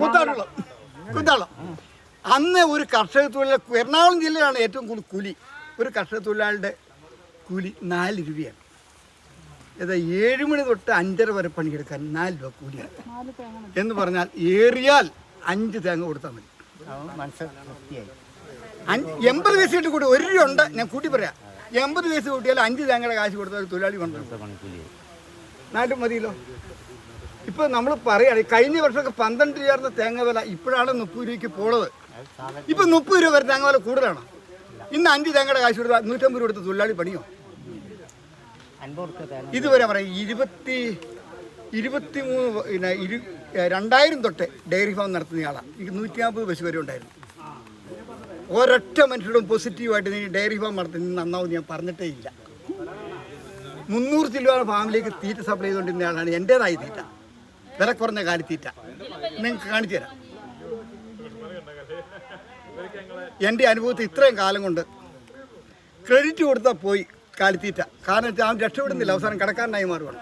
കൂത്താടുകുളം കൂത്താളം അന്ന് ഒരു കർഷക തൊഴിലാളി എറണാകുളം ജില്ലയിലാണ് ഏറ്റവും കൂടുതൽ കൂലി. ഒരു കർഷക തൊഴിലാളിയുടെ കൂലി നാല് രൂപയാണ്. ഏതാ ഏഴ് മണി തൊട്ട് അഞ്ചര വരെ പണിയെടുക്കാൻ നാല് രൂപ കൂലിയാണ്. എന്ന് പറഞ്ഞാൽ ഏറിയാൽ അഞ്ച് തേങ്ങ കൊടുത്താൽ മതി. എൺപത് പൈസ കിട്ടി കൂടി ഒരു രൂപ ഉണ്ട്. ഞാൻ കൂട്ടി പറയാം. എൺപത് പൈസ കൂട്ടിയാൽ അഞ്ച് തേങ്ങയുടെ കാശ് കൊടുത്ത ഒരു തൊഴിലാളി കൊണ്ടുവരും. നാലും മതിയല്ലോ. ഇപ്പൊ നമ്മൾ പറയുകയാണ് കഴിഞ്ഞ വർഷമൊക്കെ പന്ത്രണ്ട് രൂപയായിരുന്ന തേങ്ങ വില ഇപ്പോഴാണ് മുപ്പത് രൂപയ്ക്ക് പോണത്. ഇപ്പൊ മുപ്പത് രൂപ വരെ തേങ്ങ വില കൂടുതലാണ്. ഇന്ന് അഞ്ച് തേങ്ങയുടെ കാശ് കൊടുത്താൽ നൂറ്റമ്പത് രൂപ കൊടുത്ത് തൊഴിലാളി പണിയോ? ഇതുവരെ പറയാം ഇരുപത്തി ഇരുപത്തി മൂന്ന് പിന്നെ ഇരു രണ്ടായിരം തൊട്ട് ഡയറി ഫാം നടത്തുന്നയാളാണ് ഈ നൂറ്റി നാൽപ്പത് പശു വരെ ഉണ്ടായിരുന്നു. ഒരൊറ്റ മനുഷ്യരും പോസിറ്റീവായിട്ട് നീ ഡയറി ഫാം നടത്തി നന്നാവും ഞാൻ പറഞ്ഞിട്ടേ ഇല്ല. മുന്നൂറ് കിലോ ഫാമിലേക്ക് തീറ്റ സപ്ലൈ ചെയ്തുകൊണ്ടിരുന്ന ആളാണ് എന്റേതായ തീറ്റ. വില കുറഞ്ഞ കാലിത്തീറ്റ നിങ്ങൾക്ക് കാണിച്ചു തരാം. എന്റെ അനുഭവത്തിൽ ഇത്രയും കാലം കൊണ്ട് ക്രെഡിറ്റ് കൊടുത്താൽ പോയി കാലിത്തീറ്റ കാരണം വെച്ചാൽ അവൻ രക്ഷപ്പെടുന്നില്ല. അവസാനം കടക്കാരനായി മാറുകയാണ്